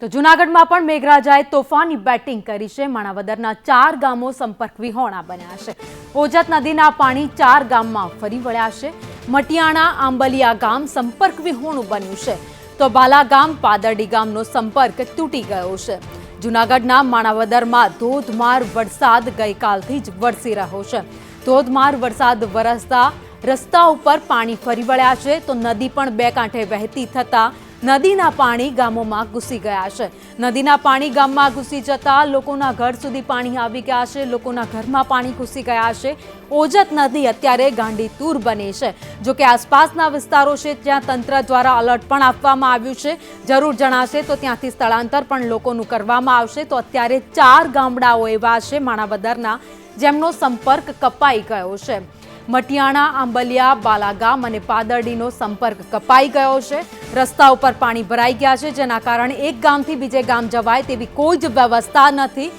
તો જૂનાગઢમાં પણ મેઘરાજાએ તોફાની બેટિંગ કરી છે. માણાવદરના ચાર ગામો સંપર્ક વિહોણા બન્યા છે. ઓજત નદીના પાણી ચાર ગામમાં ફરી વળ્યા છે. મટિયાણા આંબલિયા ગામ સંપર્ક વિહોણું બન્યું છે. તો બાલા ગામ, પાદરડી ગામનો સંપર્ક તૂટી ગયો છે. જૂનાગઢના માણાવદરમાં ધોધમાર વરસાદ ગઈકાલથી જ વરસી રહ્યો છે. ધોધમાર વરસાદ વરસતા રસ્તા ઉપર પાણી ફરી વળ્યા છે, તો નદી પણ બે કાંઠે વહેતી થતા નદીના પાણી ગામોમાં ઘૂસી ગયા છે. નદીના પાણી ગામમાં ઘૂસી જતા લોકોના ઘર સુધી પાણી આવી ગયા છે, લોકોના ઘરમાં પાણી ઘૂસી ગયા છે. ઓજત નદી અત્યારે ગાંડી તૂર બની છે. જો કે આસપાસના વિસ્તારો છે, ત્યાં તંત્ર દ્વારા અલર્ટ પણ આપવામાં આવ્યું છે. જરૂર જણાશે તો ત્યાંથી સ્થળાંતર પણ લોકોનું કરવામાં આવશે. તો અત્યારે ચાર ગામડાઓ એવા છે, માણાવદરના, જેમનો સંપર્ક કપાઈ ગયો છે. મટિયાણા, આંબલિયા, બાલાગામ અને પાદરડીનો સંપર્ક કપાઈ ગયો છે. રસ્તા ઉપર પાણી ભરાઈ ગયા છે, જેના કારણે એક ગામથી બીજે ગામ જવાય તેવી કોઈ જ વ્યવસ્થા નથી.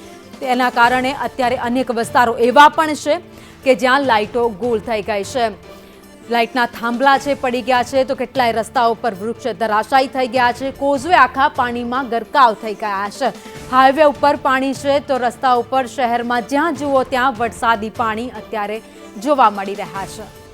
તેના કારણે અત્યારે અનેક વિસ્તારો એવા પણ છે કે જ્યાં લાઇટો ગોલ થઈ ગઈ છે. લાઇટના થાંભલા છે, પડી ગયા છે. તો કેટલાય રસ્તાઓ પર વૃક્ષ ધરાશાયી થઈ ગયા છે. કોઝવે આખા પાણીમાં ગરકાવ થઈ ગયા છે. હાઈવે ઉપર પાણી છે, તો રસ્તા ઉપર શહેરમાં જ્યાં જુઓ ત્યાં વરસાદી પાણી અત્યારે જોવા મળી રહ્યા છે.